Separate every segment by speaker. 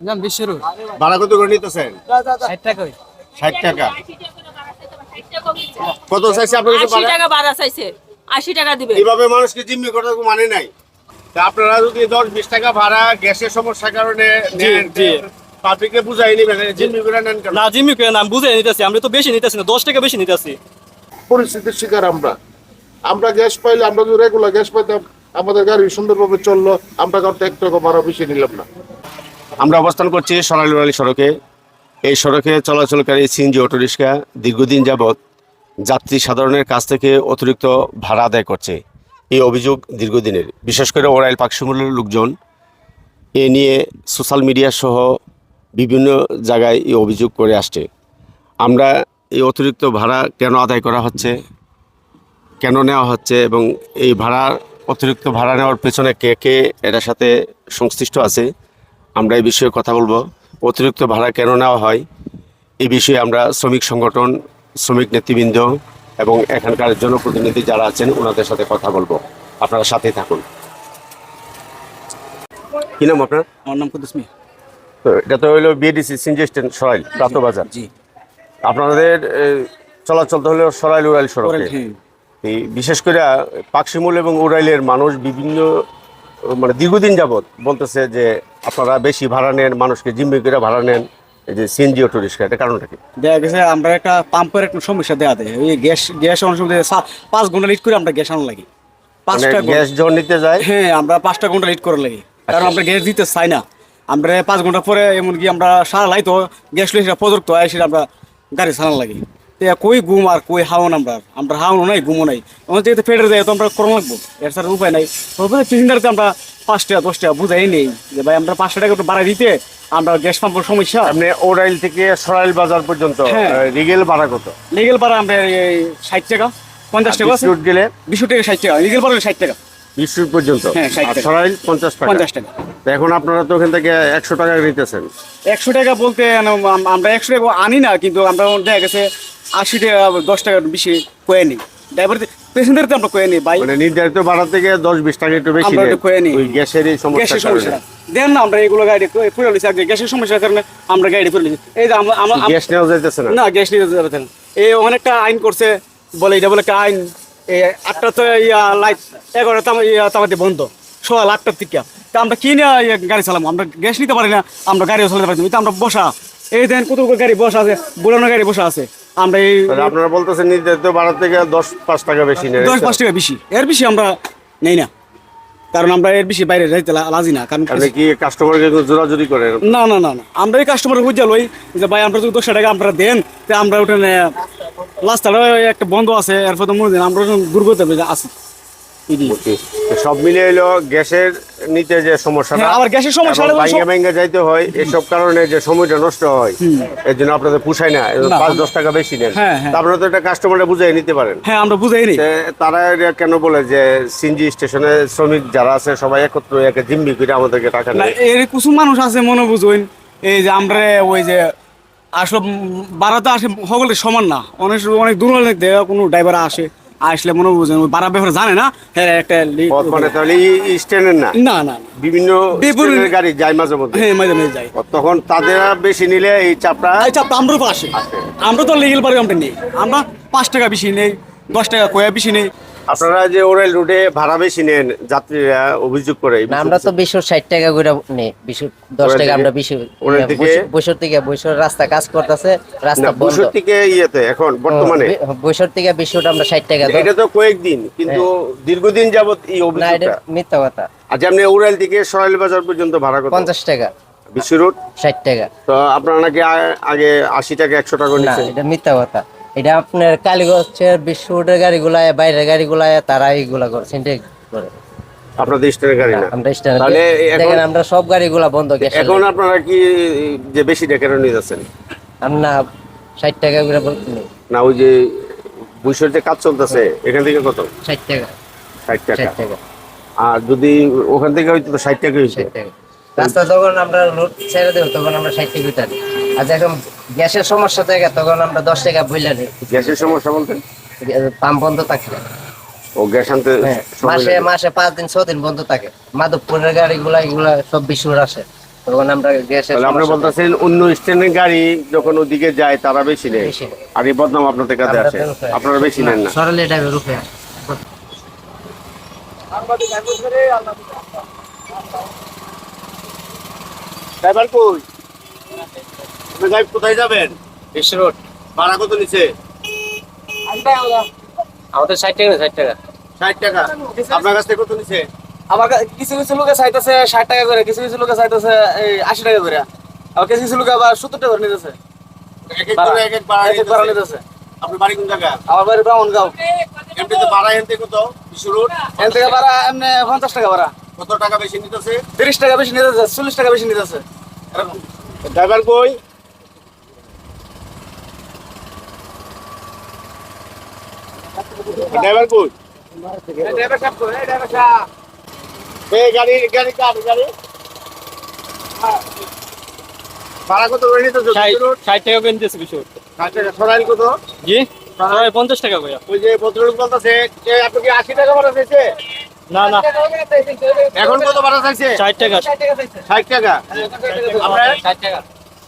Speaker 1: নাম বিশ্বরু
Speaker 2: ভাড়া কত করে নিতেছেন?
Speaker 1: ষাট টাকা
Speaker 2: ষাট টাকা। কত চাইছে আপনার
Speaker 3: আশি টাকা ভাড়া চাইছে। আশি টাকা দিবে।
Speaker 2: এইভাবে মানুষকে জিম্মি করার মানে নাই। তা আপনারা যদি দশ বিশ টাকা ভাড়া গ্যাসের সমস্যার কারণে নেন পাবলিককে বুঝাই নিবেন জিম্মি করে নেন
Speaker 4: না জিম্মি করে না বুঝে নিতেছি। আমরা তো বেশি নিতেছি না দশ টাকা বেশি নিতেছি।
Speaker 5: পরিস্থিতির শিকার আমরা। আমরা গ্যাস পাইলে আমরা যদি রেগুলার গ্যাস পাইতাম আমাদের গাড়ি সুন্দরভাবে চলল আমরা এক টাকা ভাড়া বেশি নিলাম না।
Speaker 2: আমরা অবস্থান করছি সোনালী সড়কে। এই সড়কে চলাচলকারী সিএনজি অটোরিক্সা দীর্ঘদিন যাবৎ যাত্রী সাধারণের কাছ থেকে অতিরিক্ত ভাড়া আদায় করছে। এই অভিযোগ দীর্ঘদিনের। বিশেষ করে ওরাইল পাকশমূলের লোকজন এ নিয়ে সোশ্যাল মিডিয়া সহ বিভিন্ন জায়গায় এই অভিযোগ করে আসছে। আমরা এই অতিরিক্ত ভাড়া কেন আদায় করা হচ্ছে, কেন নেওয়া হচ্ছে এবং এই ভাড়া অতিরিক্ত ভাড়া নেওয়ার পেছনে কে কে এটার সাথে সংশ্লিষ্ট আছে আমরা এই বিষয়ে কথা বলব। অতিরিক্ত ভাড়া কেন নেওয়া হয়? এই বিষয়ে আমরা শ্রমিক সংগঠন শ্রমিক নেতৃবৃন্দ এবং এখানকার জনপ্রতিনিধি যারা আছেন ওনাদের সাথে কথা বলব। আপনারা সাথে থাকুন। কি নাম আপনার?
Speaker 4: আমার নাম কুদ্দুস মিয়া।
Speaker 2: তো এটা তো হইল বিএডিসি সিনজি স্ট্যান্ড সরাইল প্রাতবাজার।
Speaker 4: জি।
Speaker 2: আপনাদের চলাচল তো হলো সরাইল উড়াইল সড়কে
Speaker 4: হ্যাঁ।
Speaker 2: এই বিশেষ করে পাকশিমুল এবং উড়াইলের মানুষ বিভিন্ন মানে দীর্ঘদিন যাবৎ বলতেছে যে আপনারা বেশি ভাড়া নেন মানুষকে জিম্মি করে ভাড়া নেন এই যে সিএনজি অটো রিক্সা এটা কারণটা কি?
Speaker 4: দেখা গেছে আমরা একটা পাম্পের একটা সমস্যা দেওয়া দেয়। ওই গ্যাস গ্যাস অনেক সময় পাঁচ ঘণ্টা লিট করে আমরা গ্যাস আনা লাগি।
Speaker 2: মানে
Speaker 4: পাঁচটা ঘন্টা-
Speaker 2: গ্যাস যখন নিতে যায়
Speaker 4: হ্যাঁ আমরা পাঁচটা ঘণ্টা লিট করে লাগি। কারণ আমরা গ্যাস দিতে চাই না। আমরা পাঁচ ঘণ্টা পরে এমনকি আমরা সারা লাই তো গ্যাস লইছে প্রযুক্ত হয় সেটা আমরা গাড়ি চালান লাগি। তো কই ঘুম আর কই হাওন আমরা? আমরা হাওনও নাই ঘুমও নাই। আমাদের যেহেতু ফেটে যায় তো আমরা করো লাগবো। এর ছাড়া উপায় নাই। তবে পেসেঞ্জারকে আমরা পাঁচটা দশটা বুঝাই নেই। যে ভাই আমরা পাঁচটা টাকা একটু বাড়াই দিতে আমরা গ্যাস পাম্পের সমস্যা।
Speaker 2: আপনি ওরাইল থেকে সরাইল বাজার পর্যন্ত
Speaker 4: হ্যাঁ।
Speaker 2: রিগেল ভাড়া কত?
Speaker 4: লিগেল পাড়া আমরা ষাট টাকা পঞ্চাশ টাকা
Speaker 2: গেলে?
Speaker 4: বিশ টাকা ষাট টাকা লিগেল পাড়া ষাট টাকা।
Speaker 2: বিশ পর্যন্ত?
Speaker 4: হ্যাঁ, 60
Speaker 2: সরাইল পঞ্চাশ
Speaker 4: পঞ্চাশ টাকা।
Speaker 2: এখন আপনারা তো ওখান থেকে একশো টাকা নিতেছেন।
Speaker 4: একশো টাকা বলতে আমরা একশো টাকা আনি না কিন্তু আমরা দেখা গেছে আশি টাকা দশ টাকা বেশি কয়ে নিই। ড্রাইভার পেসেঞ্জার তো আমরা কয়ে নিই বাইক
Speaker 2: মানে নির্ধারিত ভাড়া থেকে দশ বিশ টাকা একটু বেশি
Speaker 4: আমরা কয়ে নিই।
Speaker 2: ওই গ্যাসের এই সমস্যার
Speaker 4: সমস্যা। দেন না আমরা এগুলো গাড়ি লিছি আগে গ্যাসের সমস্যার কারণে আমরা গাড়ি ফুলে লিছি এই যে আমরা আমরা-
Speaker 2: গ্যাস নেওয়া যাইতেছে না?
Speaker 4: না গ্যাস নিয়ে এই আইন করছে বলে এটা বলে একটা আইন। আটটা তো ইয়া লাইট এগারোটা বন্ধ। সোয়া আটটার থেকে তা আমরা কিনে গাড়ি চালাবো? আমরা গ্যাস নিতে পারি না আমরা গাড়িও চালাতে পারি না। আমরা বসা। এই দেন কত গাড়ি বসা আছে বুড়ানো গাড়ি বসা আছে। আমরা এই
Speaker 2: আপনারা বলতেছেন নির্ধারিত ভাড়া থেকে দশ পাঁচ টাকা বেশি নেন
Speaker 4: দশ পাঁচ টাকা বেশি। এর বেশি আমরা নেই না। কারণ আমরা এর বেশি বাইরে যাইতে লাজি না। কারণ
Speaker 2: কি কাস্টমারকে জোরাজুরি করেন?
Speaker 4: না না না না। আমরা এই কাস্টমার বুঝে লই যে ভাই আমরা যদি দশটা টাকা আমরা দেন তে আমরা ওখানে লাস্টটা একটা বন্ধ আছে। এরপর তো মনে দেন আমরা দুর্গত আছি
Speaker 2: সব মিলে এলো গ্যাসের নিতে যে সমস্যাটা
Speaker 4: হ্যাঁ, আবার গ্যাসের সমস্যা হলে তো
Speaker 2: ভাঙ্গে
Speaker 4: সব-
Speaker 2: যাইতে হয় এসব কারণে যে সময়টা নষ্ট হয় এর জন্য আপনাদের পুষায় না। পাঁচ দশ টাকা বেশি নেন
Speaker 4: হ্যাঁ, হ্যাঁ।
Speaker 2: আপনারা তো এটা কাস্টমারটা বুঝাই নিতে পারেন।
Speaker 4: হ্যাঁ আমরা বুঝাই নি
Speaker 2: তারা এটা কেন বলে যে সিনজি স্টেশনে শ্রমিক যারা আছে সবাই একত্র একে জিম্মি করে আমাদেরকে টাকা নেয়।
Speaker 4: এর কিছু মানুষ আছে মনে বুঝুন এই যে আমরা ওই যে আসলে বাড়াতে আসে সকলের সমান না। অনেক অনেক দূর অনেক দেয় কোনো ড্রাইভার আসে। আসলে মনে বুঝেন বাড়া ব্যাপারে জানে না হ্যাঁ একটা
Speaker 2: মানে তাহলে স্ট্যান্ডের না?
Speaker 4: না।
Speaker 2: বিভিন্ন গাড়ি যায় মাঝে মধ্যে?
Speaker 4: হ্যাঁ মাঝে মাঝে যায়।
Speaker 2: তখন তাদের বেশি নিলে এই চাপটা
Speaker 4: আচ্ছা আমরাও পাশে আমরা তো লিগেল পারি আমরা নেই। আমরা পাঁচ টাকা বেশি নেই দশ টাকা কয়া বেশি নেই।
Speaker 2: আপনারা যে ওরাইল রুটে ভাড়া বেশি নেন যাত্রীরা অভিযোগ করে
Speaker 6: আমরা তো বিশো ষাট টাকা করে নেই বিশো দশ টাকা আমরা বিশো
Speaker 2: থেকে-
Speaker 6: বৈশোর থেকে বৈশোর রাস্তা কাজ করতেছে রাস্তা
Speaker 2: থেকে ইয়েতে এখন বর্তমানে।
Speaker 6: বৈশোর থেকে বিশোটা আমরা ষাট টাকা
Speaker 2: এটা তো কয়েকদিন কিন্তু দীর্ঘদিন যাবত এই অভিযোগটা।
Speaker 6: মিথ্যা কথা।
Speaker 2: আচ্ছা আপনি উড়াইল থেকে সরাইল বাজার পর্যন্ত ভাড়া কত?
Speaker 6: পঞ্চাশ টাকা।
Speaker 2: বিশ্ব রুট?
Speaker 6: ষাট টাকা।
Speaker 2: তো আপনারা নাকি আগে আশি টাকা একশো টাকা নিচ্ছেন
Speaker 6: এটা মিথ্যা কথা। এটা আপনার কালীগঞ্জের বিশ্বরোডের গাড়িগুলা বাইরের গাড়িগুলা তারা এইগুলা করে সিনটেক করে।
Speaker 2: আপনাদের গাড়ি না?
Speaker 6: আমরা স্ট্যান্ডে
Speaker 2: তাহলে
Speaker 6: দেখেন আমরা সব গাড়িগুলা বন্ধ গ্যাসের
Speaker 2: এখন আপনারা কি যে বেশি টাকা নিয়ে যাচ্ছেন?
Speaker 6: আমরা ষাট টাকা করে বলতে
Speaker 2: না ওই যে যে কাজ চলতেছে এখান থেকে কত?
Speaker 6: ষাট টাকা।
Speaker 2: ষাট টাকা। আর যদি ওখান থেকে ষাট টাকা।
Speaker 6: রাস্তা যখন আমরা লোড ছেড়ে দেবো তখন আমরা ষাট টাকা উঠানি আর যখন গ্যাসের সমস্যা থাকে তখন আমরা দশ টাকা বইলা নিই।
Speaker 2: গ্যাসের সমস্যা বলতে?
Speaker 6: পাম্প বন্ধ থাকে।
Speaker 2: ও গ্যাস আনতে
Speaker 6: হ্যাঁ, মাসে মাসে পাঁচ দিন ছ দিন বন্ধ থাকে। মাধবপুরের গাড়িগুলা এগুলা সব বিশুর আসে। তখন আমরা গ্যাসের
Speaker 2: তাহলে আপনি বলতেছেন অন্য স্ট্যান্ডের গাড়ি যখন ওদিকে যায় তারা বেশি নেয়।
Speaker 6: বেশি
Speaker 2: আর এই বদনাম আপনাদের কাছে আসে। আপনারা বেশি নেন না।
Speaker 6: সরলে ড্রাইভার রূপে
Speaker 2: ড্রাইভার কই? আপনি কোথায় যাবেন?
Speaker 6: বিশ্ব রোড
Speaker 2: ভাড়া কত নিছে?
Speaker 6: আমাদের ষাট টাকা ষাট টাকা।
Speaker 2: ষাট টাকা। আপনার কাছ থেকে কত নিছে?
Speaker 4: আমার কিছু কিছু লোকে চাইতেছে ষাট টাকা করে কিছু কিছু লোকে চাইতেছে এই আশি টাকা করে। আবার কিছু কিছু লোকে আবার সত্তর টাকা করে নিতেছে।
Speaker 2: বাড়ি কোন জায়গা?
Speaker 4: আমার বাড়ি ব্রাহ্মণগাঁও।
Speaker 2: ভাড়া এনতে কত? বিশ্ব রোড?
Speaker 4: থেকে ভাড়া এমনি পঞ্চাশ টাকা ভাড়া।
Speaker 2: কত টাকা বেশি নিতেছে?
Speaker 4: তিরিশ টাকা বেশি নিতেছে চল্লিশ টাকা বেশি নিতেছে। এরকম
Speaker 2: ড্রাইভার কই? ড্রাইভার কই
Speaker 4: ড্রাইভার সাহেব কই? ড্রাইভার সাহেব।
Speaker 2: এই গাড়ি গাড়ি কার গাড়ি? ভাড়া কত বিশ্ব রোড
Speaker 1: ষাট টাকা করে নিতেছে কিছু
Speaker 2: ষাট টাকা সরাইল কত?
Speaker 1: জি? প্রায় পঞ্চাশ টাকা করে।
Speaker 2: ওই যে ভদ্রলোক বলতেছে যে আপনি কি আশি টাকা ভাড়া চাইছে?
Speaker 1: না না।
Speaker 2: এখন কত ভাড়া চাইছে?
Speaker 1: ষাট টাকা।
Speaker 2: ষাট টাকা। আপনার?
Speaker 6: ষাট টাকা।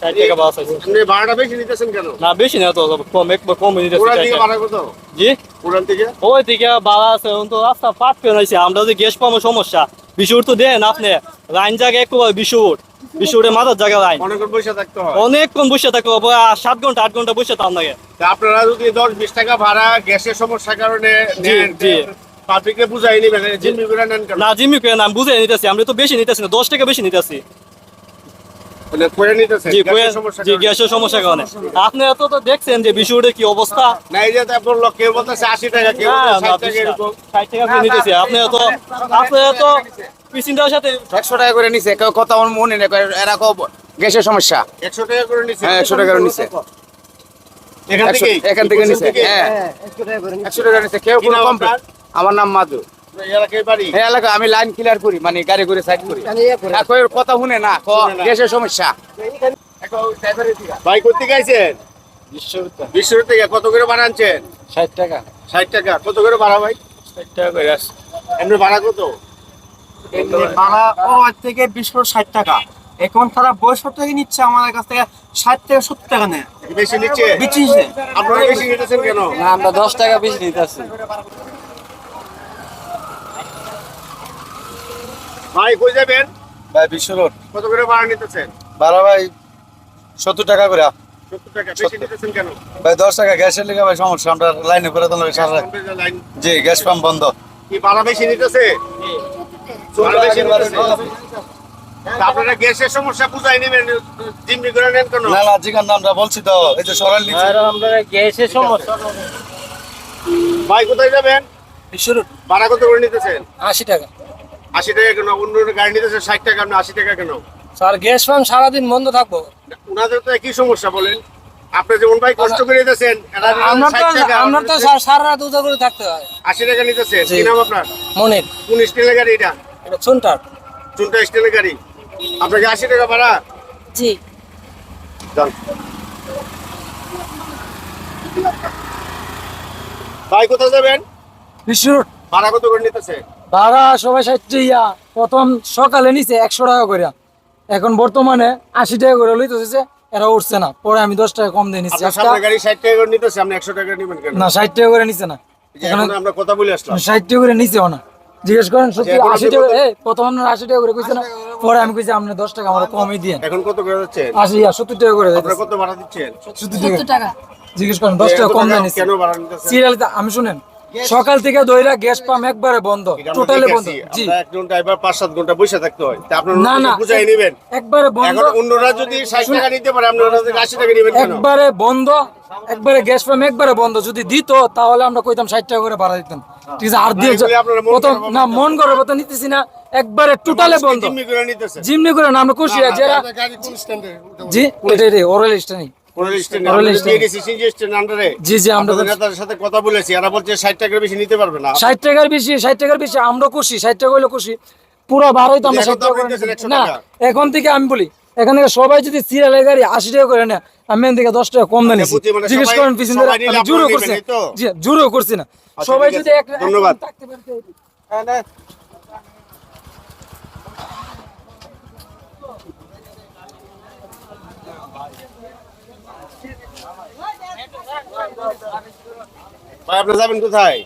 Speaker 1: ষাট টাকা বাস আছে।
Speaker 2: আপনি ভাড়াটা বেশি নিতেছেন কেন?
Speaker 1: না বেশি না তো কম একবার কম নিতেছে
Speaker 2: পুরান দিকে ভাড়া কত?
Speaker 1: জি?
Speaker 2: পুরান থেকে?
Speaker 1: ওই দিকে বাড়া আছে তো রাস্তা পাট পেয়ে রয়েছে। আমরা যে গ্যাস পাবো সমস্যা। বিশুর তো দেন আপনি। লাইন জায়গা একটু বিশুর। বিশুরে মাথার জায়গা লাইন।
Speaker 2: অনেকক্ষণ পয়সা থাকতে হয়।
Speaker 1: অনেকক্ষণ বসে থাকো সাত ঘণ্টা আট ঘণ্টা বসে থাম লাগে
Speaker 2: আপনারা যদি দশ বিশ টাকা ভাড়া গ্যাসের সমস্যার কারণে
Speaker 1: জি, জি।
Speaker 2: পাবলিককে বুঝাই নিবেন জিম্মি করে নেন
Speaker 1: না জিম্মি করে না আমি নিতেছি। আমরা তো বেশি নিতেছি না দশ টাকা বেশি নিতেছি। তো দেখছেন যে কি অবস্থা। তো তো পিসিনটার সাথে
Speaker 7: একশো টাকা করে নিছে কেউ কথা আমার মনে নেই এরা খুব গ্যাসের সমস্যা।
Speaker 2: একশো টাকা করে নিচ্ছে
Speaker 7: হ্যাঁ, 100 টাকা করে নিছে।
Speaker 2: এখান থেকে
Speaker 7: নিছে হ্যাঁ। একশো টাকা নিছে। কেউ কোনো কম আমার নাম মাধু। এলাকা আমি লাইন ক্লিয়ার করি মানে গাড়ি করে। সাইড করি। আর কথা শুনে না। গ্যাসের সমস্যা।
Speaker 2: ভাই করতে থেকে কত করে ভাড়া আনছেন?
Speaker 7: ষাট টাকা।
Speaker 2: ষাট টাকা। কত করে ভাড়া ভাই?
Speaker 7: ষাট টাকা করে
Speaker 2: এমনি ভাড়া কত?
Speaker 8: ভাড়া ও থেকে বিশ করে ষাট টাকা। এখন তারা বয়স থেকে নিচ্ছে আমাদের কাছ থেকে ষাট থেকে সত্তর টাকা নেয়।
Speaker 2: বেশি নিচ্ছে?
Speaker 8: বেশি নিচ্ছে।
Speaker 2: আপনারা বেশি নিতেছেন কেন?
Speaker 7: না আমরা দশ টাকা বেশি নিতেছি।
Speaker 2: ভাই কই যাবেন?
Speaker 7: ভাই বিশ্ব রোড।
Speaker 2: কত করে ভাড়া নিতেছেন?
Speaker 7: ভাড়া ভাই সত্তর টাকা করে।
Speaker 2: বেশি নিতেছেন কেন?
Speaker 7: ভাই দশ টাকা। গ্যাসের লেগে ভাই সমস্যা। আমরা লাইনে করে দিলাম
Speaker 2: লাইন
Speaker 7: জি গ্যাস পাম্প বন্ধ।
Speaker 2: কি ভাড়া বেশি নিতেছে? ভাড়া বেশি নিতেছে। তা আপনারা গ্যাসের সমস্যা বুঝাই নেবেন জিম্মি করে নেন কেন?
Speaker 7: না না জিগান আমরা বলছি তো। এই যে সরাল নিচে।
Speaker 6: আমরা গ্যাসের সমস্যা।
Speaker 2: ভাই কোথায় যাবেন? ভাড়া কত করে নিতেছেন?
Speaker 8: আশি টাকা।
Speaker 2: আশি টাকা কেন? অন্য গাড়ি নিতেছে ষাট টাকা আপনি আশি টাকা কেন?
Speaker 8: স্যার গ্যাস পাম্প সারাদিন বন্ধ থাকব।
Speaker 2: ওনাদের তো একই সমস্যা বলেন। আপনি যেমন ভাই কষ্ট করে নিতেছেন এরা
Speaker 8: আমরা তো
Speaker 2: 60 টাকা,
Speaker 8: আমরা তো স্যার সারা রাত উদা করে থাকতে হয়।
Speaker 2: আশি টাকা নিতেছেন। কি নাম আপনার?
Speaker 8: মনের।
Speaker 2: কোন স্টিলের গাড়ি এটা?
Speaker 8: এটা চুনটার।
Speaker 2: চুনটা স্টিলের গাড়ি। আপনাকে আশি টাকা ভাড়া?
Speaker 3: জি।
Speaker 2: যান। ভাই কোথায় যাবেন?
Speaker 8: বিশ্বর
Speaker 2: ভাড়া কত করে নিতেছে?
Speaker 8: ভাড়া সবাই ষাট ইয়া। প্রথম সকালে নিছে একশো টাকা করে এখন বর্তমানে আশি টাকা করে লইতেছে এরা উঠছে না। পরে আমি দশ টাকা কম দিয়ে নিচ্ছি
Speaker 2: আপনার সামনে গাড়ি ষাট টাকা করে নিতেছে আপনি একশো টাকা নেবেন কেন?
Speaker 8: না ষাট টাকা করে নিছে না।
Speaker 2: যে এখন আমরা কথা বলে আসলাম।
Speaker 8: ষাট টাকা করে নিছেও না। জিজ্ঞেস করেন সত্যি আশি টাকা প্রথম আপনার আশি টাকা করে কইছে না? পরে আমি কইছি আপনি দশ টাকা আমার কমই দিয়ে
Speaker 2: এখন কত করে যাচ্ছে?
Speaker 8: আশি সত্তর টাকা করে
Speaker 2: কত ভাড়া দিচ্ছেন?
Speaker 8: সত্তর টাকা। জিজ্ঞেস করেন দশ টাকা কম
Speaker 2: টাকা
Speaker 8: দিয়ে নিচ্ছে
Speaker 2: কেন ভাড়া
Speaker 8: সিরিয়াল আমি শুনেন সকাল থেকে দইরা গ্যাস পাম্প একবারে বন্ধ টোটালি বন্ধ। জি।
Speaker 2: আমরা একজন ড্রাইভার পাঁচ সাত ঘণ্টা বসে থাকতে হয়। তা আপনার
Speaker 8: না না
Speaker 2: বুঝাই নেবেন।
Speaker 8: একবারে বন্ধ।
Speaker 2: এখন অন্যরা যদি ষাট টাকা নিতে পারে আপনি ওনাদের আশি টাকা নেবেন কেন?
Speaker 8: একবারে বন্ধ একবারে গ্যাস পাম্প একবারে বন্ধ। যদি দিত তাহলে আমরা কইতাম ষাট টাকা করে ভাড়া দিতাম ঠিক আছে আর দিয়ে
Speaker 2: আপনারা
Speaker 8: প্রথম না মন করে তো নিতেছি না। একবারে টোটালে বন্ধ।
Speaker 2: জিম্মি করে নিতেছে।
Speaker 8: জিমনি করে না আমরা খুশি। যারা
Speaker 2: গাড়ি কোন স্ট্যান্ডে
Speaker 8: জি এটা ওরাল
Speaker 2: স্ট্যান্ডে
Speaker 8: Royal
Speaker 2: আমরা
Speaker 8: Stand.
Speaker 2: দিয়ে গেছি সিনজি স্ট্যান্ড আন্ডারে
Speaker 8: জি জি আমরা
Speaker 2: আমাদের সাথে কথা বলেছি এরা বলছে ষাট টাকার বেশি নিতে পারবে না
Speaker 8: ষাট টাকার বেশি ষাট টাকার বেশি আমরা খুশি ষাট টাকা হইলে খুশি পুরো ভাড়াই তো আমরা
Speaker 2: এখন
Speaker 8: ষাট টাকা
Speaker 2: আপনি
Speaker 8: করে
Speaker 2: দিতেছেন
Speaker 8: নিচ্ছি।
Speaker 2: 100
Speaker 8: না এখন থেকে আমি বলি এখান থেকে সবাই যদি সিরিয়ালের গাড়ি আশি টাকা করে নেয় আমি এখান থেকে দশ টাকা কম দেন
Speaker 2: বুঝি, মানে
Speaker 8: জিজ্ঞেস করেন পিছন
Speaker 2: আপনারা
Speaker 8: করছি করছি না
Speaker 2: আচ্ছা,
Speaker 8: সবাই যদি এক-
Speaker 2: ধন্যবাদ। ভাই আপনি যাবেন কোথায়?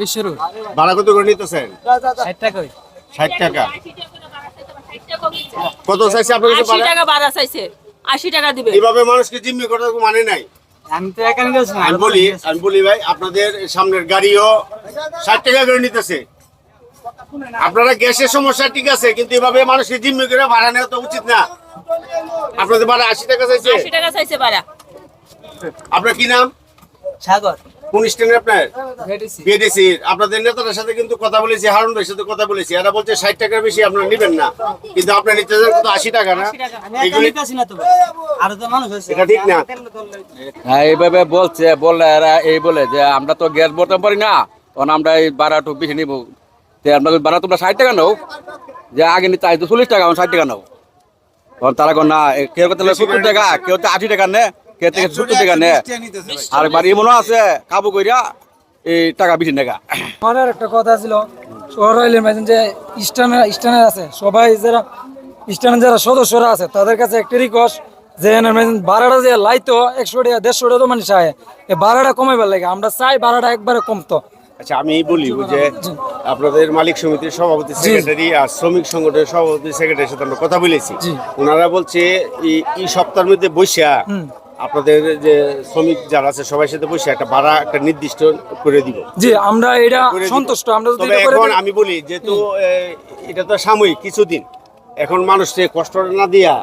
Speaker 8: বিশ্বের
Speaker 2: ভাড়া কত করে নিতেছেন?
Speaker 8: ষাট টাকাই
Speaker 2: ষাট টাকা। কত চাইছে আপনার কাছে
Speaker 3: টাকা ভাড়া চাইছে। আশি টাকা দিবে।
Speaker 2: এইভাবে মানুষকে জিম্মি করার কোনো মানে নাই।
Speaker 8: আমি তো এখানে গেছি
Speaker 2: আমি বলি আমি বলি ভাই আপনাদের সামনের গাড়িও ষাট টাকা করে নিতেছে। আপনারা গ্যাসের সমস্যা ঠিক আছে কিন্তু এভাবে মানুষকে জিম্মি করে ভাড়া নেওয়া তো উচিত না। আপনাদের ভাড়া আশি টাকা চাইছে?
Speaker 3: আশি টাকা চাইছে ভাড়া।
Speaker 2: আপনার কি নাম?
Speaker 8: সাগর।
Speaker 2: কোন স্ট্যান্ডে আপনার? বিএডিসি। আপনাদের নেতাদের সাথে কিন্তু কথা বলেছি হারুন ভাইয়ের সাথে কথা বলেছি। এরা বলছে ষাট টাকার বেশি আপনারা নেবেন না। কিন্তু আপনার নিতে চান কিন্তু আশি টাকা। না এগুলি
Speaker 8: না তো আরও তো মানুষ আছে।
Speaker 2: এটা ঠিক না?
Speaker 9: হ্যাঁ এইভাবে বলছে বললে এরা এই বলে যে আমরা তো গ্যাস বলতে পারি না তখন আমরা এই ভাড়া একটু বেশি নিব। তো আমরা যদি ভাড়া তোমরা ষাট টাকা নাও যে আগে নিতে তো চল্লিশ টাকা ষাট টাকা নাও। তখন তারা কোন না কেউ সত্তর টাকা কেউ তো আশি টাকা নে। কেউ থেকে সত্তর টাকা নে আর বাড়ি আছে? কাবু কইরা এই টাকা বেশি টাকা।
Speaker 8: আমার একটা কথা ছিল শহর হইলে যে স্টানের স্টানের আছে সবাই যারা স্টানের যারা সদস্যরা আছে তাদের কাছে একটা রিকোয়েস্ট যে ভাড়াটা যে লাইতো একশো টাকা দেড়শো টাকা তো আয় এই ভাড়াটা কমাইবার লাগে আমরা চাই ভাড়াটা একবারে কমতো।
Speaker 2: আচ্ছা আমি বলি যে আপনাদের মালিক সমিতির সভাপতি সেক্রেটারি আর শ্রমিক সংগঠনের সভাপতি সেক্রেটারির সাথে আমরা কথা বলেছি। ওনারা বলছে এই এই সপ্তাহের মধ্যে বৈশা আপনাদের যে শ্রমিক যারা আছে সবার সাথে বসে একটা ভাড়া একটা নির্দিষ্ট করে দিব।
Speaker 8: জি আমরা এটা সন্তুষ্ট আমরা যদি
Speaker 2: এখন আমি বলি যেহেতু এটা তো সাময়িক কিছুদিন। এখন মানুষকে কষ্ট না দিয়া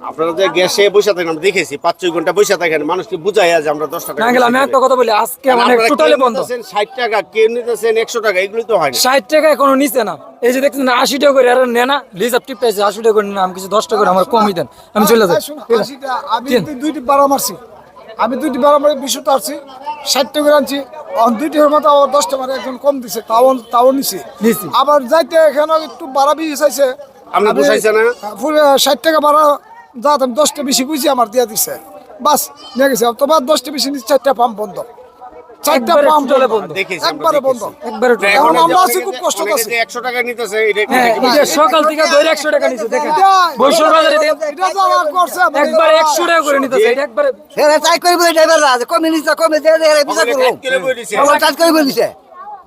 Speaker 2: আপনারা যে গ্যাসে বসে থাকেন আমরা দেখেছি পাঁচ ছয় ঘণ্টা বসে থাকেন মানুষকে বুঝাই যে আমরা দশ টাকা
Speaker 8: আমি একটা কথা বলি আজকে মানে টোটালি বন্ধ।
Speaker 2: ষাট টাকা কেউ নিতেছেন একশো টাকা এগুলো তো হয়
Speaker 8: ষাট টাকা এখনও নিচে না। এই যে দেখছেন আশি টাকা করে আর নে না রিজার্ভ টিপ পাইছে আশি টাকা করে না আমি কিছু দশ টাকা করে আমার কমই দেন আমি চলে যাই।
Speaker 10: আমি দুইটি বারো মারছি। আমি দুইটি বারো মারে বিশুটা আনছি ষাট টাকা আনছি। অন দুইটি মতো আবার দশটা মারে একজন কম দিছে তাও তাও নিছে।
Speaker 8: নিছি।
Speaker 10: আবার যাইতে এখানে একটু বাড়া বেশি চাইছে।
Speaker 2: আপনি
Speaker 10: আমি,
Speaker 2: পোষাইছে না?
Speaker 10: আহ, ষাট টাকা বাড়া যাত আমি দশটা বেশি বুঝি আমার দিয়া দিছে। বাস নিয়ে গেছে। তোমার দশটা বেশি নিচ্ছে চারটা পাম্প বন্ধ। চারটা পাম্প
Speaker 8: বন্ধ।
Speaker 10: একবারে বন্ধ।
Speaker 8: একবারে
Speaker 2: এখন
Speaker 10: এখন আমরা আছি খুব কষ্ট
Speaker 2: অনেকে
Speaker 10: আছি।
Speaker 2: টাকা নিতেছে এটা একটু
Speaker 8: হ্যাঁ
Speaker 2: দেখি।
Speaker 8: এই যে সকাল থেকে ধরে একশো টাকা নিচে দেখেন। বৈশাখ
Speaker 10: এটা যাওয়া করছে
Speaker 8: একবার একশো টাকা করে নিতেছে এটা একবারে
Speaker 7: চাই করে ড্রাইভাররা কমে নিচ্ছে কমে বিচার করব। করে বলিছে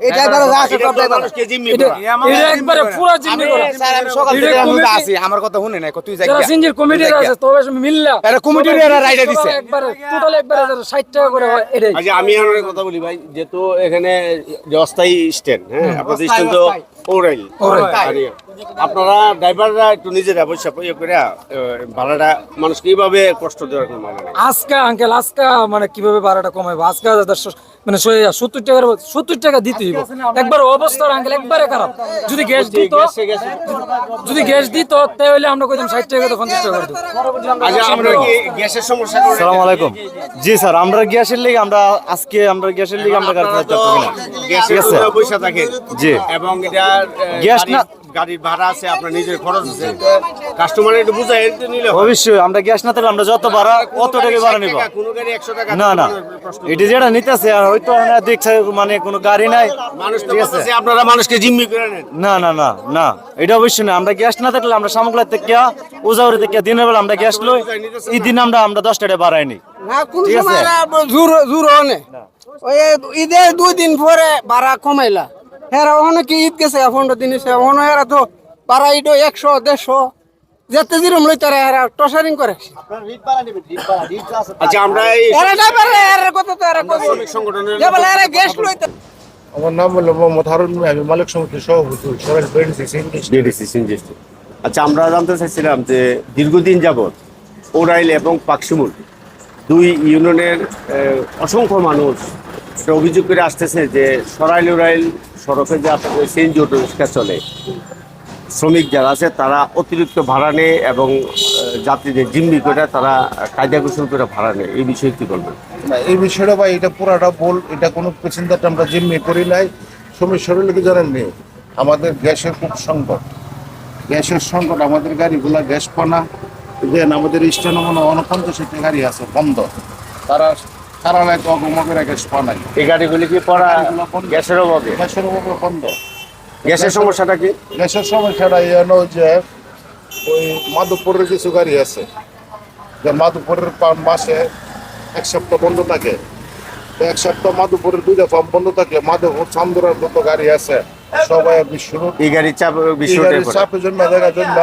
Speaker 7: এই ড্রাইভাররা যা আছে
Speaker 2: এটা
Speaker 7: সব
Speaker 2: তো
Speaker 7: ড্রাইভার
Speaker 2: মানুষকে জিম্মি করা।
Speaker 8: এটা একবারে পুরো জিম্মি করা।
Speaker 7: সকাল
Speaker 8: এটা কমিটি-
Speaker 7: আমার কথা শুনে নাই তুই
Speaker 8: যারা সিঞ্জির কমিটির আছে তবে মিল্লা।
Speaker 7: এরা কমিটির এরা রাইডা দিছে।
Speaker 8: একবারে টোটাল একবারে যারা ষাট টাকা করে হয় এটাই।
Speaker 2: আচ্ছা আমি এখন কথা বলি ভাই যেহেতু এখানে যে অস্থায়ী স্ট্যান্ড হ্যাঁ আপনাদের স্ট্যান্ড তো ওরাইল। ইয়ে। আপনারা ড্রাইভাররা একটু নিজেরা বসে ইয়ে করে ভাড়াটা মানুষকে এইভাবে কষ্ট দেওয়ার কোনো মানে
Speaker 8: আজকে আঙ্কেল আজকে মানে কীভাবে ভাড়াটা কমাইবো? আজকে মানে সত্তর টাকার সত্তর টাকা দিতে হইব। একবার অবস্থার আঙ্কেল একবারে খারাপ। যদি গ্যাস দিত যদি গ্যাস দিত তাহলে আমরা কইতাম ষাট টাকা তো পঞ্চাশ টাকা করে
Speaker 2: আচ্ছা আপনার কি গ্যাসের সমস্যা করে
Speaker 1: সালাম আলাইকুম। জি স্যার আমরা গ্যাসের লিগে আমরা আজকে আমরা গ্যাসের লিগে আমরা ঠিক আছে। জি।
Speaker 2: এবং
Speaker 1: গ্যাস না-
Speaker 2: গাড়ির ভাড়া আছে আপনার নিজের খরচ আছে। কাস্টমার একটু বুঝাই নিলে
Speaker 1: অবশ্যই আমরা গ্যাস না থাকলে আমরা যত ভাড়া অত টাকা ভাড়া নিব।
Speaker 2: কোনো গাড়ি একশো টাকা
Speaker 1: না না। এটা যেটা নিতেছে আর হয়তো না দেখছে মানে কোনো গাড়ি নাই।
Speaker 2: মানুষ
Speaker 1: ঠিক আছে?
Speaker 2: আপনারা মানুষকে জিম্মি করে নেন।
Speaker 1: না না না না এটা অবশ্যই না। আমরা গ্যাস না থাকলে আমরা সামগ্রী থেকে উজাউরি থেকে দিনের বেলা আমরা গ্যাস লই এই দিন আমরা আমরা দশ টাকা বাড়াই নি
Speaker 7: না কোন
Speaker 1: ঠিক আছে।
Speaker 7: সময় জোর জোর হনে ওই ঈদের দুই দিন পরে ভাড়া কমাইলা। হেরা ওখানে কি ঈদ গেছে? পনেরো দিন হয়েছে ওখানে হেরা তো ভাড়া ইটো একশো দেড়শো যেতে যেরম লই তারা হেরা টসারিং করে।
Speaker 2: আচ্ছা আমরা
Speaker 7: এরা ড্রাইভার এর কথা তো এরা
Speaker 2: শ্রমিক সংগঠনের
Speaker 7: যে বলে এরা গ্যাস লইতে
Speaker 5: আমার নাম হলো মোহাম্মদ হারুন আমি মালিক সমিতির সভাপতি সরাইল বেড়েছি
Speaker 2: বিডিসি সিনজেস্টি আচ্ছা আমরা জানতে চাইছিলাম যে দীর্ঘদিন যাবৎ ওরাইল এবং পাকশিমুল দুই ইউনিয়নের অসংখ্য মানুষ অভিযোগ করে আসতেছে যে সরাইল ওরাইল সড়কে যে আপনাদের সিএনজি অটো রিক্সা চলে। শ্রমিক যারা আছে, তারা অতিরিক্ত ভাড়া নেয় এবং যাত্রীদের জিম্মি করে তারা কায়দা কৌশল করে ভাড়া নেয়। এই বিষয়ে কি বলবেন?
Speaker 5: এই বিষয়টা ভাই, এটা পুরাটা বল এটা কোনো পেছেন্দারটা আমরা জিম্মি করি নাই। শ্রমিক হলে কি জানেন নেই আমাদের গ্যাসের খুব সংকট। গ্যাসের সংকট, আমাদের গাড়িগুলা গ্যাস পানা। দেন আমাদের স্ট্যান্ড মনে অনপঞ্চাশটি গাড়ি আছে, বন্ধ। তারা অগমকেরা গ্যাস
Speaker 2: এই গাড়িগুলি কি পড়া গ্যাসের অভাবে?
Speaker 5: গ্যাসের অভাবে বন্ধ।
Speaker 2: গ্যাসের সমস্যাটা কি?
Speaker 5: গ্যাসের সমস্যাটা যে ওই মাধবপুরের কিছু গাড়ি আছে। যে মাধবপুরের মাসে এক সপ্তাহ বন্ধ থাকে। এক সপ্তাহ মাধবপুরের দুইটা পাম্প বন্ধ থাকলে মাধবপুর চান্দুরার যত গাড়ি আছে। সবাই বিশ্ব
Speaker 2: এই গাড়ির চাপ বিশ্ব।
Speaker 5: চাপের জন্য দেখার জন্য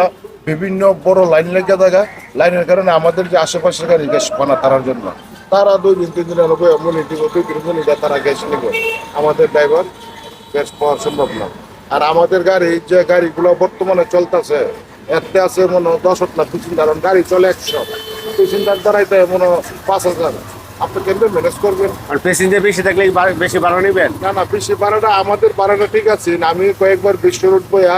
Speaker 5: বিভিন্ন বড় লাইন লেগে থাকা। লাইনের কারণে আমাদের যে আশেপাশের গাড়ি গ্যাস পানা তারার জন্য। তারা দুই দিন তিন দিনের লোক মনে দিব দুই তিন মিনিটে তারা গ্যাস নেবে। আমাদের ড্রাইভার গ্যাস পাওয়া সম্ভব না। আর আমাদের গাড়ি যে গাড়িগুলো বর্তমানে চলতেছে এতে আছে মনে দশ না কারণ গাড়ি চলে একশো। পিছন দাঁড় দাঁড়াইতে মনে পাঁচ হাজার। আপনি কেমনি ম্যানেজ করবেন?
Speaker 2: আর প্যাসেঞ্জার বেশি থাকলে বেশি ভাড়া নেবেন?
Speaker 5: না না বেশি ভাড়াটা আমাদের ভাড়াটা ঠিক আছে। আমি কয়েকবার বিশ্ব রোড বইয়া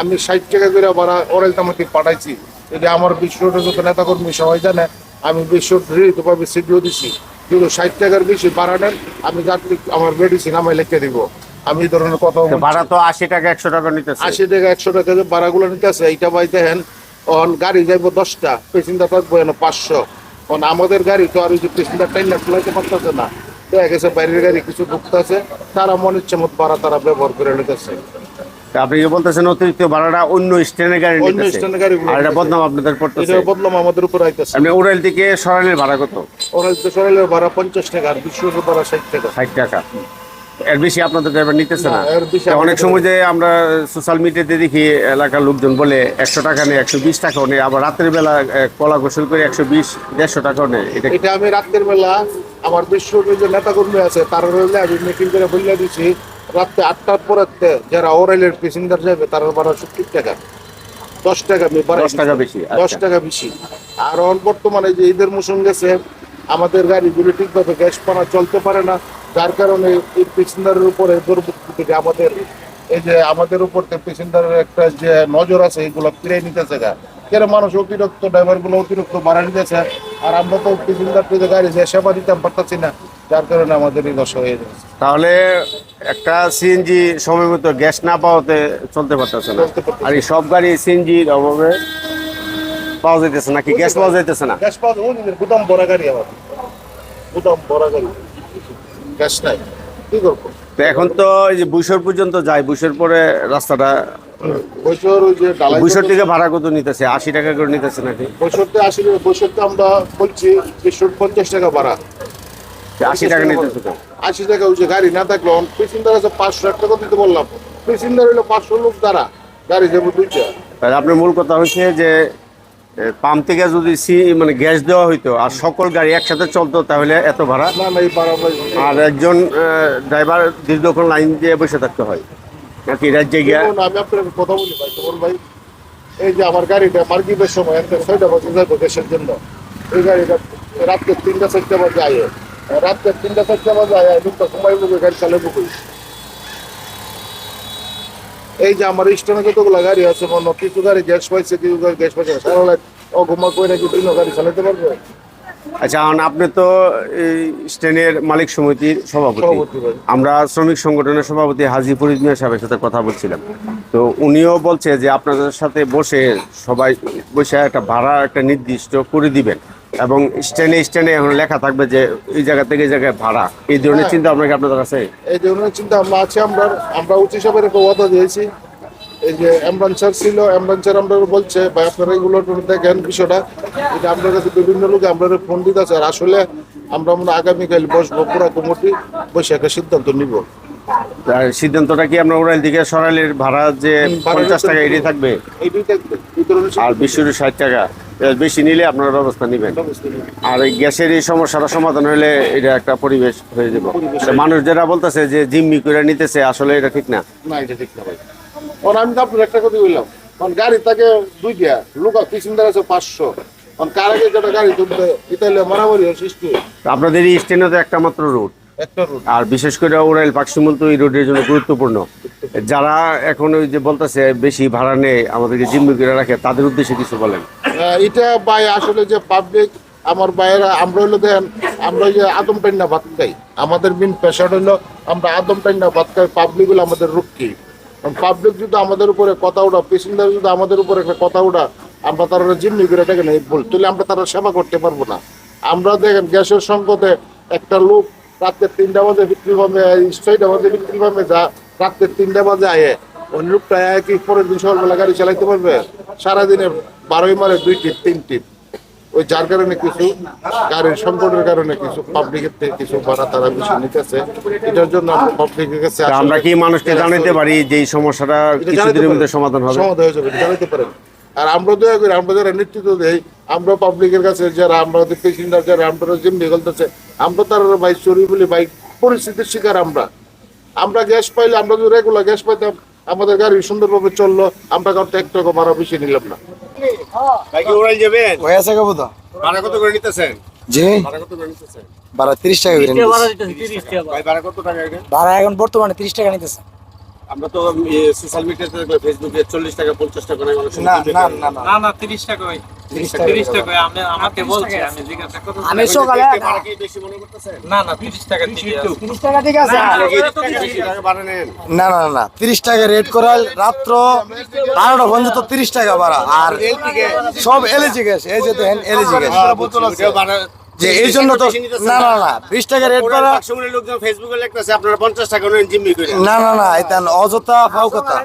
Speaker 5: আমি ষাট টাকা করে ভাড়া ওরাল তামাকে পাঠাইছি। যদি আমার বিশ্ব রোডের যত নেতাকর্মী সবাই জানে আমি রোড ভাবে সিডিও দিছি। কিন্তু ষাট টাকার বেশি ভাড়া নেন আমি যাত্রী আমার মেডিসিন আমায় লিখে দিব। আমি এই ধরনের কথা
Speaker 2: তো ভাড়া তো আশি টাকা একশো টাকা নিতেছে।
Speaker 5: আশি টাকা একশো টাকা যে ভাড়াগুলো নিতে আছে এইটা ভাই দেখেন অন গাড়ি যাইবো দশটা পেসেঞ্জার থাকব এনে পাঁচশো। কারণ আমাদের গাড়ি তো আর ওই যে পেসেঞ্জার টাইম না চলাইতে পারতেছে না। দেখা গেছে বাইরের গাড়ি কিছু ঢুকতেছে তারা মনে ইচ্ছে মতো ভাড়া তারা ব্যবহার করে নিতেছে।
Speaker 2: তো আপনি কি বলতেছেন অতিরিক্ত ভাড়াটা অন্য স্ট্যান্ডের গাড়ি
Speaker 5: অন্য স্ট্যান্ডের গাড়িগুলো
Speaker 2: আর এটা বদনাম আপনাদের পড়তেছে।
Speaker 5: এটা বদলাম আমাদের উপর আইতেছে।
Speaker 2: আপনি উড়াইল থেকে সরাইলের ভাড়া কত?
Speaker 5: ওরা তো সরাইলের ভাড়া পঞ্চাশ টাকা আর বিশ্ব ভাড়া ষাট টাকা।
Speaker 2: ষাট টাকা। এর বেশি আপনাদের ড্রাইভার নিতেছে না। অনেক সময় যে আমরা সোশ্যাল মিডিয়াতে দেখি এলাকার লোকজন বলে একশো টাকা নেই একশো বিশ টাকাও নেই আবার রাতের বেলা কলা গোসল করে একশো বিশ দেড়শো টাকাও নেই এটা
Speaker 5: আমি রাতের বেলা আমার বিশ্ব যে নেতাকর্মী আছে তারা আমি মিটিং করে বলে দিছি। রাত্রে আটটার পরে যারা ওরাইলের প্যাসেঞ্জার যাবে তার ভাড়া সত্তর টাকা। দশ টাকা
Speaker 2: দশ টাকা। বেশি,
Speaker 5: দশ
Speaker 2: আচ্ছা।
Speaker 5: টাকা বেশি। আর বর্তমানে যে ঈদের মৌসুম গেছে আমাদের গাড়িগুলো ঠিকভাবে গ্যাস পানা চলতে পারে না। যার কারণে এই প্যাসেঞ্জারের উপরে থেকে আমাদের এই যে আমাদের উপর প্যাসেঞ্জারের একটা যে নজর আছে এগুলো ফিরে নিতেছে গা। কেন মানুষ অতিরিক্ত ড্রাইভারগুলো অতিরিক্ত ভাড়া নিতেছে? আর আমরা তো প্যাসেঞ্জার গাড়ি যে সেবা দিতে পারতেছি না যার কারণে আমাদের এই দশা হয়ে যাচ্ছে।
Speaker 2: তাহলে একটা সিএনজি সময় মতো গ্যাস না পাওয়াতে চলতে পারতেছে না। আর এই সব গাড়ি সিএনজির অভাবে পাওয়া যাইতেছে নাকি? গ্যাস পাওয়া যাইতেছে না?
Speaker 5: গ্যাস পাওয়া দিনের গুদাম ভরা গাড়ি আমার গুদাম ভরা গাড়ি। গ্যাস নাই। কি করব?
Speaker 2: তো এখন তো এই যে বুসর পর্যন্ত যায় বুসর পরে রাস্তাটা
Speaker 5: বৈশর ওই যে ডালাই
Speaker 2: বুসর থেকে ভাড়া কত নিতেছে? আশি টাকা করে নিতেছে নাকি?
Speaker 5: বৈশরতে আসি বৈশরতে আমরা বলছি একশো পঞ্চাশ টাকা ভাড়া।
Speaker 2: আশি টাকা নিতেছে তো
Speaker 5: আশি টাকা ওই যে গাড়ি না থাকলে পেসেঞ্জার আছে পাঁচশো এক টাকা দিতে বললাম। পেসেঞ্জার হইল পাঁচশো লোক দ্বারা গাড়ি যাব দুইটা।
Speaker 2: তাহলে আপনার মূল কথা হচ্ছে যে পাম্প থেকে যদি সি মানে গ্যাস দেওয়া হইতো আর সকল গাড়ি একসাথে চলতো তাহলে এত ভাড়া? আর একজন ড্রাইভার দীর্ঘক্ষণ লাইন দিয়ে বসে থাকতে হয়। নাকি রাজ্যে গিয়া
Speaker 5: আমি আপনাকে কথা বলি ভাই তোমার ভাই। এই যে আমার গাড়িটা মার্কিটের সময় একটা ছয়টা বাজে যাব দেশের জন্য। এই গাড়িটা রাত্রে তিনটা চারটা বাজে আয় রাত্রে তিনটা চারটা বাজে আয় লোকটা সময় বুকে গাড়ি এই যে আমার স্টেশনে যতগুলো গাড়ি আছে মনে কিছু গাড়ি গ্যাস পাইছে কিছু গাড়ি গ্যাস পাইছে অঘুমা করে নাকি গাড়ি চালাতে পারবে?
Speaker 2: আচ্ছা আপনি তো এই স্টেনের মালিক সমিতির সভাপতি।
Speaker 5: সভাপতি
Speaker 2: আমরা শ্রমিক সংগঠনের সভাপতি হাজি ফরিদ মিয়া সাহেবের সাথে কথা বলছিলাম। তো উনিও বলছে যে আপনাদের সাথে বসে সবাই বসে একটা ভাড়া একটা নির্দিষ্ট করে দিবেন। এবং স্ট্যান্ডে স্ট্যান্ডে এখন লেখা থাকবে যে এই জায়গা থেকে এই জায়গায় ভাড়া। এই ধরনের
Speaker 5: হ্যাঁ।
Speaker 2: চিন্তা আপনাকে আপনাদের কাছে?
Speaker 5: এই ধরনের চিন্তা আমরা আছে আমরা আমরা উচ্চ হিসাবের একটা ওয়াদা দিয়েছি। এই যে অ্যাম্বুলেন্সার ছিল অ্যাম্বুলেন্সার আমরা বলছে বা আপনারা এগুলো দেখেন বিষয়টা। এটা আপনার কাছে বিভিন্ন লোকে আমরা ফোন দিতে আছে আর আসলে আমরা মনে আগামীকাল বসবো পুরা কমিটি বসে একটা সিদ্ধান্ত নিব।
Speaker 2: আর সিদ্ধান্তটা কি আমরা ওরাইল থেকে সরাইলের ভাড়া যে পঞ্চাশ টাকা
Speaker 5: হবে।
Speaker 2: থাকবে? আর
Speaker 5: সিদ্ধান্ত।
Speaker 2: ষাট টাকা। বেশি নিলে আপনারা ব্যবস্থা নেবেন। আর এই গ্যাসের এই সমস্যাটা সমাধান হলে এটা একটা পরিবেশ হয়ে যাবে। মানুষ যারা বলতেছে যে জিম্মি করে নিতেছে আসলে এটা ঠিক না।
Speaker 5: না এটা ঠিক না ভাই। আমি তো আপনার একটা কথা বললাম। কারণ গাড়ি থাকে দুইটা লোক প্যাসেঞ্জার আছে পাঁচশো। কারণ কার আগে যেটা গাড়ি তুলতে ইতালে মারামারি সৃষ্টি
Speaker 2: আপনাদের এই স্টেনে তো একটা মাত্র রুট আর বিশেষ করে ওরাইল পাকশিমুল তো এই রোডের জন্য গুরুত্বপূর্ণ। যারা এখন ওই যে বলতেছে বেশি ভাড়া নেই আমাদেরকে জিম্মি করে রাখে তাদের উদ্দেশ্যে কিছু বলেন।
Speaker 5: এটা ভাই আসলে যে পাবলিক আমার ভাইয়েরা, আমরা হইল দেখেন, আমরা যে আদম টাইনা ভাত খাই। আমাদের মেন পেশার হইল আমরা আদম টাইনা ভাত খাই পাবলিক হলো আমাদের রক্ষী। পাবলিক যদি আমাদের উপরে কথা উঠা পেসেঞ্জার যদি আমাদের উপরে একটা কথা উঠা আমরা তারা জিম্মি করে দেখেন, এই বল তাহলে আমরা তারা সেবা করতে পারব না। আমরা দেখেন, গ্যাসের সংকটে একটা লোক রাত্রে তিনটা বাজে বিক্রি পাবে ছয়টা বাজে বিক্রি পাবে যা রাত্রে তিনটা বাজে আয়ে ওই লোকটা আয় কি পরের দিন সকালবেলা গাড়ি চালাইতে পারবে। সারাদিনে বারোই মারে দুই টিপ তিন টিপ। ওই যার কারণে কিছু গাড়ির সংকটের কারণে কিছু পাবলিকের থেকে কিছু ভাড়া তারা বেশি নিতেছে। এটার জন্য আমরা পাবলিকের কাছে
Speaker 2: আমরা কি মানুষকে জানাতে পারি যে এই সমস্যাটা কিছুদিনের মধ্যে সমাধান হবে?
Speaker 5: সমাধান হয়ে যাবে জানাতে পারেন। আর আমরা দয়া করি আমরা যারা নেতৃত্ব দেই আমরা পাবলিকের কাছে যারা আমাদের পেশেন্টার যারা আমরা যেমনি গলতেছে আমরা তারা ভাই চুরি বলি ভাই পরিস্থিতির শিকার আমরা। আমরা গ্যাস পাইলে আমরা যদি রেগুলার গ্যাস পাইতাম। আমাদের গাড়ি সুন্দরভাবে চলল আমরা কাউকে এক টাকা ভাড়া বেশি নিলাম না।
Speaker 2: ওরাই যাবেন?
Speaker 7: হয়ে আছে কবু
Speaker 2: ভাড়া কত করে নিতেছেন?
Speaker 7: জি।
Speaker 2: ভাড়া কত করে নিতেছেন?
Speaker 7: বারা তিরিশ টাকা করে
Speaker 2: ভাড়া কত টাকা এটা
Speaker 11: ভাড়া এখন বর্তমানে তিরিশ টাকা নিতেছে।
Speaker 2: আমরা তো সোশ্যাল মিডিয়াতে ফেসবুকে চল্লিশ টাকা পঞ্চাশ টাকা
Speaker 7: না না না না।
Speaker 12: না না তিরিশ টাকা টাকা আমি আমাকে বলছে আমি জিজ্ঞাসা করতে
Speaker 11: আমি সকালে
Speaker 2: ভাড়া কি বেশি মনে করতেছেন?
Speaker 12: না না তিরিশ টাকা দিকে
Speaker 11: তিরিশ টাকা ঠিক আছে?
Speaker 2: বেশি টাকা ভাড়া নেন।
Speaker 7: না না না তিরিশ টাকা রেট করাল রাত্র বারোটা পর্যন্ত তিরিশ টাকা ভাড়া আর সব এলএজি গ্যাস এই যে দেখেন এলএজি গ্যাস। যে এই জন্য তো না না না বিশ টাকা রেট করা
Speaker 2: সময় লোকজন ফেসবুকে লিখতেছে আপনারা পঞ্চাশ টাকা নেন জিম্মি করে।
Speaker 7: না না না এটা অযথা কথা।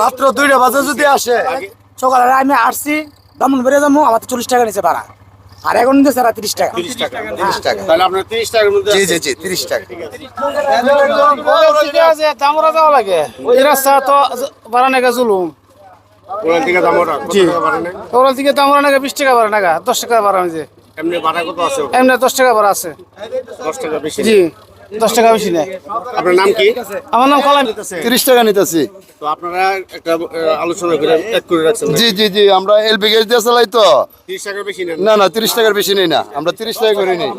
Speaker 7: রাত্র দুইটা বাজে যদি আসে।
Speaker 11: সকালে আমি আসছি দামন বেড়ে যাব আমার চল্লিশ টাকা নিচে ভাড়া। আর এখন নিতেছে তারা তিরিশ টাকা।
Speaker 2: তিরিশ টাকা।
Speaker 7: তিরিশ টাকা।
Speaker 2: তাহলে আপনার তিরিশ টাকার মধ্যে
Speaker 7: জি
Speaker 2: আছে।
Speaker 7: জি জি তিরিশ টাকা।
Speaker 13: আমরা যাওয়া লাগে। রাস্তা তো ভাড়া জুলুম?
Speaker 2: থেকে দাম
Speaker 13: তো আমরা নাগা বিশ টাকা ভাড়া নাগা? দশ টাকা ভাড়া হয়েছে
Speaker 2: এমনি ভাড়া কত আছে
Speaker 13: এমনি দশ টাকা ভাড়া আছে।
Speaker 2: দশ টাকা বেশি।
Speaker 13: জি। দশ টাকা বেশি নেই
Speaker 2: আপনার নাম কি?
Speaker 13: আমার নাম কলাম।
Speaker 7: তিরিশ টাকা নিতেছি।
Speaker 2: তো আপনারা একটা আলোচনা করে এক করে রাখছেন
Speaker 7: জি জি জি আমরা এলপি গ্যাস দিয়ে চালাই তো।
Speaker 2: তিরিশ টাকার বেশি নেন
Speaker 7: না? না তিরিশ টাকার বেশি নেই না। আমরা তিরিশ টাকা করে নিই।